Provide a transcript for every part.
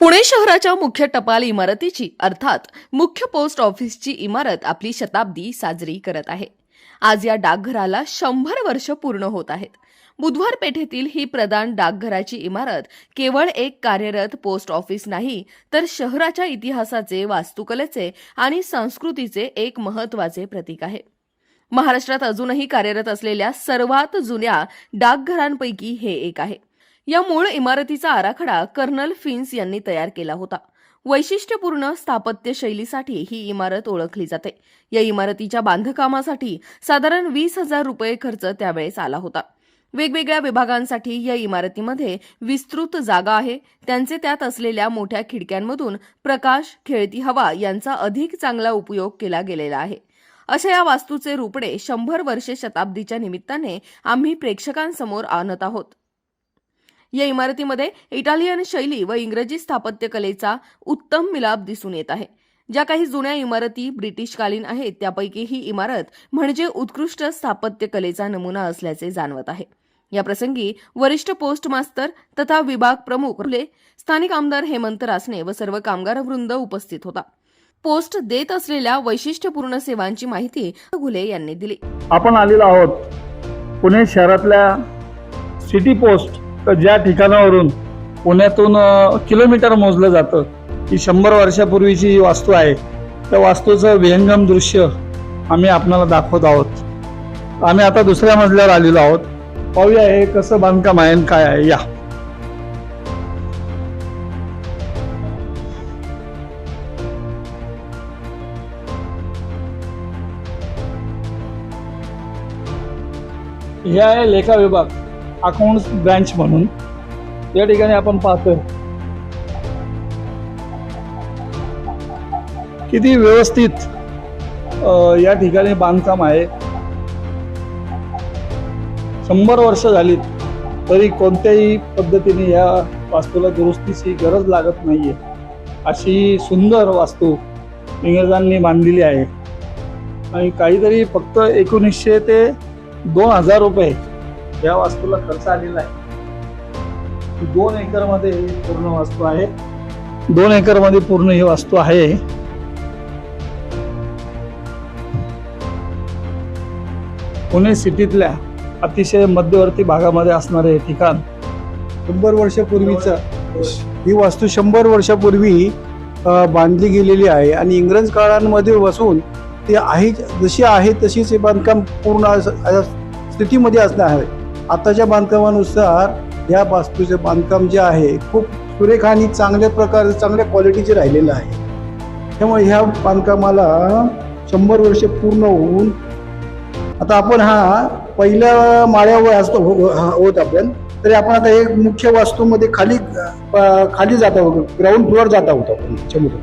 पुणे शहराच्या मुख्य टपाल इमारतीची अर्थात मुख्य पोस्ट ऑफिसची इमारत आपली शताब्दी साजरी करत आहे. आज या डाकघराला शंभर वर्ष पूर्ण होत आहेत. बुधवार पेठेतील ही प्रधान डाकघराची इमारत केवळ एक कार्यरत पोस्ट ऑफिस नाही तर शहराच्या इतिहासाचे वास्तुकलेचे आणि संस्कृतीचे एक महत्त्वाचे प्रतीक आहे. महाराष्ट्रात अजूनही कार्यरत असलेल्या सर्वात जुन्या डाकघरांपैकी हे एक आहे. या मूळ इमारतीचा आराखडा कर्नल फिन्स यांनी तयार केला होता. वैशिष्ट्यपूर्ण स्थापत्य शैलीसाठी ही इमारत ओळखली जाते. या इमारतीच्या बांधकामासाठी साधारण वीस हजार रुपये खर्च त्यावेळेस आला होता. वेगवेगळ्या विभागांसाठी या इमारतीमध्ये विस्तृत जागा आहे. त्यांचे त्यात असलेल्या मोठ्या खिडक्यांमधून प्रकाश खेळती हवा यांचा अधिक चांगला उपयोग केला गेलेला आहे. अशा या वास्तूचे रुपडे शंभर वर्षे शताब्दीच्या निमित्ताने आम्ही प्रेक्षकांसमोर आणत आहोत. या इमारतीमध्ये इटालियन शैली व इंग्रजी स्थापत्यकलेचा उत्तम मिलाप दिसून येत आहे. ज्या काही जुन्या इमारती ब्रिटिशकालीन आहेत त्यापैकी ही इमारत म्हणजे उत्कृष्ट स्थापत्यकलेचा नमुना असल्याचे जाणवत आहे. या प्रसंगी वरिष्ठ पोस्ट मास्तर तथा विभाग प्रमुख स्थानिक आमदार हेमंत रासने व सर्व कामगार वृंद उपस्थित होता. पोस्ट देत असलेल्या वैशिष्ट्यपूर्ण सेवांची माहिती घुले यांनी दिली. आपण आलेलो आहोत पुणे शहरातल्या सिटी पोस्ट ज्या ठिकाणावरून पुण्यातून किलोमीटर मोजलं जातं की शंभर वर्षापूर्वीची ही वास्तू आहे त्या वास्तूचं विहंगम दृश्य आम्ही आपणाला दाखवत आहोत. आम्ही आता दुसऱ्या मजल्यावर आलेलो आहोत. पाहूया हे कसं बांधकाम आहे आणि काय आहे. या. हे आहे लेखा विभाग. अकाउंट ब्रँच म्हणून. या ठिकाणी आपण पाहतोय. किती व्यवस्थित या ठिकाणी बांधकाम आहे. शंभर वर्ष झाली तरी कोणत्याही पद्धतीने या वास्तूला दुरुस्तीची गरज लागत नाहीये. अशी सुंदर वास्तू इंग्रजांनी बांधलेली आहे. आणि काहीतरी फक्त एकोणीसशे ते दोन हजार रुपये या वास्तूला खर्च आलेला आहे. दोन एकरमध्ये ही पूर्ण वास्तू आहे. दोन एकरमध्ये पूर्ण ही वास्तू आहे. पुणे सिटीतल्या अतिशय मध्यवर्ती भागामध्ये असणारे हे ठिकाण शंभर वर्षापूर्वीचा ही वास्तू शंभर वर्षापूर्वी बांधली गेलेली आहे आणि इंग्रज काळांमध्ये बसून ती आहे जशी आहे तशीच हे बांधकाम पूर्ण स्थितीमध्ये असणार आहे. आताच्या बांधकामानुसार या वास्तूचे बांधकाम जे आहे खूप सुरेख आणि चांगल्या प्रकारे चांगल्या क्वालिटीचे राहिलेलं आहे. त्यामुळे ह्या बांधकामाला शंभर वर्ष पूर्ण होऊन आता आपण हा पहिल्या माळ्यावर असतो हो-, हो- होत आपण. तरी आपण आता एक मुख्य वास्तूमध्ये खाली खाली जात आहोत ग्राउंड फ्लोअर जात आहोत आपण याच्यामधून.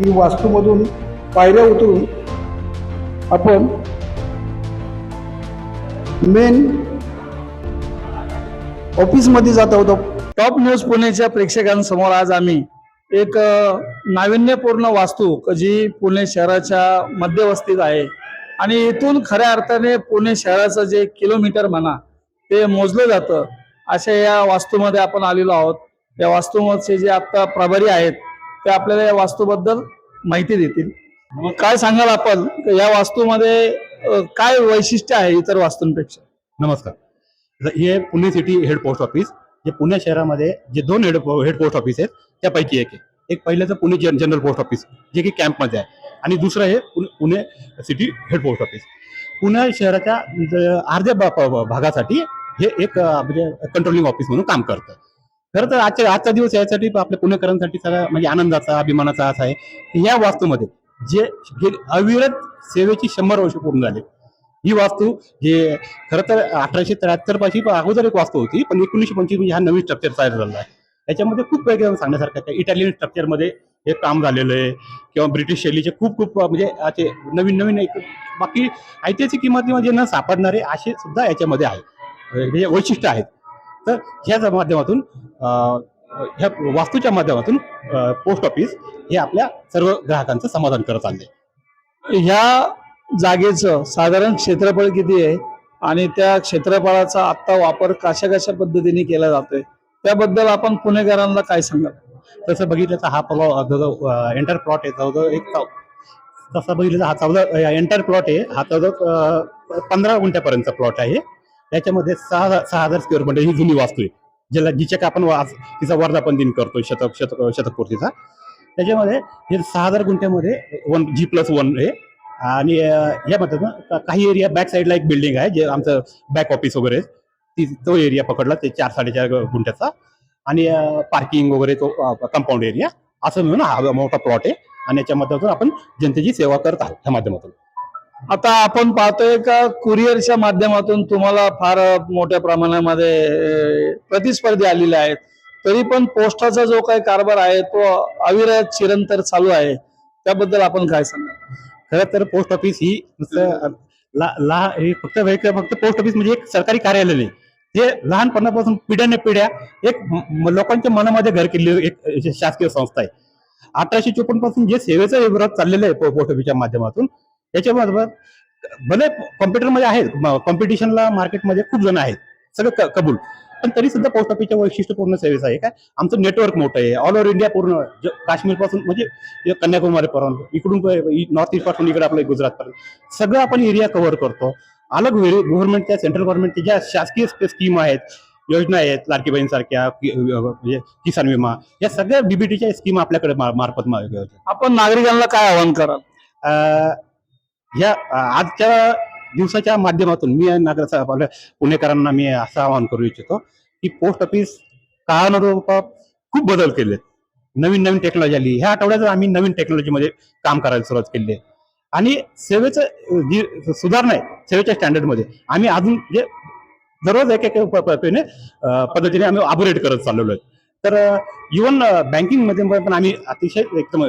ही वास्तूमधून पायऱ्या उतरून आपण मेन ऑफिसमध्ये जात आहोत टॉप न्यूज पुणेच्या प्रेक्षकांसमोर आज आम्ही एक नाविन्यपूर्ण वास्तू जी पुणे शहराच्या मध्यवस्तीत आहे. आणि इथून खऱ्या अर्थाने पुणे शहराचं जे किलोमीटर म्हणा ते मोजलं जातं. अशा या वास्तूमध्ये आपण आलेलो आहोत. या वास्तूमध्ये जे आता प्रभारी आहेत ते आपल्याला या वास्तूबद्दल माहिती देतील. मग काय सांगाल आपण? क या वास्तूमध्ये काय वैशिष्ट्य आहे इतर वास्तूंपेक्षा? नमस्कार. हे Pune city head post office जे पुणे शहरामध्ये जे दोन हेड हेड पोस्ट ऑफिस आहेत त्यापैकी एक आहे. एक पहिल्याचं पुणे जन- जनरल पोस्ट ऑफिस जे की कॅम्पमध्ये आहे. आणि दुसरं हे Pune- Pune city head post office Pune शहराच्या अर्ध्या भा- भागासाठी हे एक म्हणजे कंट्रोलिंग ऑफिस म्हणून काम करतं. खरं तर आजच्या आजचा दिवस यासाठी आपल्या पुणेकरांसाठी सगळा म्हणजे आनंदाचा अभिमानाचा असा आहे. की या वास्तूमध्ये जे गे- अविरत सेवेची शंभर वर्ष पूर्ण झाली ही वास्तू हे खरं तर अठराशे त्र्याहत्तर पाशी अगोदर एक वास्तू होती पण एकोणीसशे पंचवीस म्हणजे हा नवीन स्ट्रक्चर तयार झालेला आहे. त्याच्यामध्ये खूप वेगळं सांगण्यासारखं आहे. इटालियन स्ट्रक्चरमध्ये हे काम झालेलं आहे. किंवा ब्रिटिश शैलीचे खूप खूप म्हणजे असे नवीन नवीन एक बाकी ऐतिहासिक किंमतीमध्ये न सापडणारे असे सुद्धा याच्यामध्ये आहे म्हणजे वैशिष्ट्य आहेत. तर ह्याच्या माध्यमातून ह्या वास्तूच्या माध्यमातून पोस्ट ऑफिस हे आपल्या सर्व ग्राहकांचं समाधान करत चाललंय. ह्या जागेचं साधारण क्षेत्रफळ किती आहे? आणि त्या क्षेत्रफळाचा आत्ता वापर कशा कशा पद्धतीने केला जातोय? त्याबद्दल आपण पुणेकरांना काय सांगाल? तसं बघितलं तर हा प्लॉट जवळ एंटर प्लॉट आहे जवळजवळ एक चौ तसं बघितलं तर हा चौदा एंटर प्लॉट आहे. हा जवळजवळ पंधरा गुंठ्यापर्यंतचा प्लॉट आहे. त्याच्यामध्ये सहा सहा हजार स्क्वेअर फूट ही जुनी वास्तू आहे. ज्याला जिच्या का आपण तिचा वर्धापन दिन करतोय शतक शतक शतकपूर्तीचा. त्याच्यामध्ये हे सहा हजार गुंठ्यामध्ये वन जी प्लस वन आहे. आणि या यामध्ये ना काही एरिया बॅक साईडला एक बिल्डिंग आहे जे आमचं बॅक ऑफिस वगैरे ती तो एरिया पकडला ते चार साडेचार गुंठ्याचा. आणि पार्किंग वगैरे तो कंपाऊंड एरिया असं मिळून हा मोठा प्लॉट आहे. आणि याच्या माध्यमातून आपण जनतेची सेवा करत आहोत त्या माध्यमातून. आता आपण पाहतोय का कुरिअरच्या माध्यमातून तुम्हाला फार मोठ्या प्रमाणामध्ये प्रतिस्पर्धी आलेले आहेत. तरी पण पोस्टाचा जो काही कारभार आहे तो अविरत चिरंतर चालू आहे. त्याबद्दल आपण काय सांगा खरं तर पोस्ट ऑफिस ही नुसतं ला ला हे फक्त फक्त पोस्ट ऑफिस म्हणजे एक सरकारी कार्यालय नाही हे लहानपणापासून पिढ्याने पिढ्या एक लोकांच्या मनामध्ये घर केलेली एक शासकीय संस्था आहे. अठराशे चोपन्नपासून जे सेवेचं विरोध चाललेलं आहे पो- पोस्ट ऑफिसच्या माध्यमातून त्याच्याबरोबर भले कॉम्प्युटरमध्ये आहेत कॉम्पिटिशनला मार्केटमध्ये खूप जण आहेत सगळं क- कबूल. पण तरी सुद्धा पोस्ट ऑफिसच्या वैशिष्ट्यपूर्ण सेवेचं आहे. काय? आमचं नेटवर्क मोठं आहे. ऑल ओव्हर इंडिया पूर्ण काश्मीरपासून म्हणजे कन्याकुमारी पर्यंत. इकडून नॉर्थ ईस्टपासून इकडे आपलं गुजरात पर्यंत. सगळं आपण एरिया कव्हर करतो. अलग गव्हर्नमेंटच्या सेंट्रल गव्हर्नमेंटच्या ज्या शासकीय स्कीम आहेत योजना आहेत लाडकी बहीणसारख्या कि- म्हणजे किसान विमा या सगळ्या बीबीटीच्या स्कीम आपल्याकडे मार्फत आपण नागरिकांना काय आवाहन कराल? या आजच्या दिवसाच्या माध्यमातून मी नागर आपल्या पुणेकरांना मी असं आवाहन करू इच्छितो की पोस्ट ऑफिस काळानुरूपात खूप बदल केलेत. नवीन नवीन टेक्नॉलॉजी आली. ह्या आठवड्यात आम्ही नवीन टेक्नॉलॉजीमध्ये काम करायला सुरुवात केली आहे. आणि सेवेचं जी सुधारणा आहे सेवेच्या स्टँडर्डमध्ये आम्ही अजून जे दररोज एक एक पद्धतीने आम्ही ऑपरेट करत चाललेलो आहे. तर इवन बँकिंगमध्ये पण आम्ही अतिशय एकदम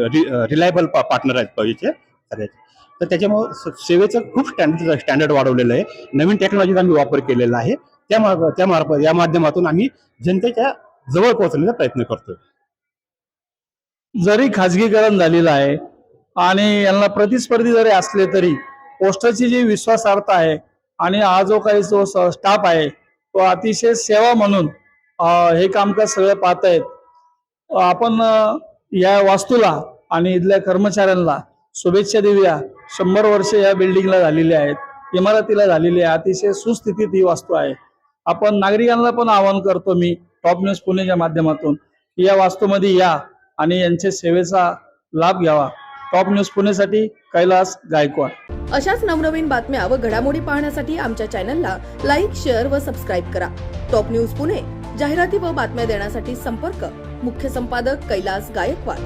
रिलायबल पार्टनर आहेत पहिले सगळ्याचे. तर त्याच्यामुळं सेवेचं खूप स्टँडर्ड स्टँडर्ड वाढवलेलं आहे. नवीन टेक्नॉलॉजीचा आम्ही वापर केलेला आहे. त्या मार्फ- त्या मार्फत या माध्यमातून आम्ही जनतेच्या जवळ पोहोचण्याचा प्रयत्न करतो जरी खाजगीकरण झालेलं आहे आणि यांना प्रतिस्पर्धी जरी असले तरी पोस्टाची जी विश्वासार्हता आहे आणि हा जो काही जो स्टाफ आहे तो अतिशय सेवा म्हणून हे कामकाज सगळे पाहत आहेत आपण या वास्तूला आणि इथल्या कर्मचाऱ्यांना शुभेच्छा देऊया. शंभर वर्ष या बिल्डिंगला झालेली आहेत. इमारतीला झालेली आहे. अतिशय सुस्थितीत ही वास्तू आहे. आपण नागरिकांना पण आवाहन करतो मी टॉप न्यूज पुणेच्या माध्यमातून या वास्तूमध्ये या आणि यांच्या सेवेचा लाभ घ्यावा. टॉप न्यूज पुणेसाठी कैलास गायकवाड. अशाच नवनवीन बातम्या व घडामोडी पाहण्यासाठी आमच्या चॅनलला लाईक शेअर व सबस्क्राईब करा. टॉप न्यूज पुणे जाहिराती व बातम्या देण्यासाठी संपर्क मुख्य संपादक कैलास गायकवाड.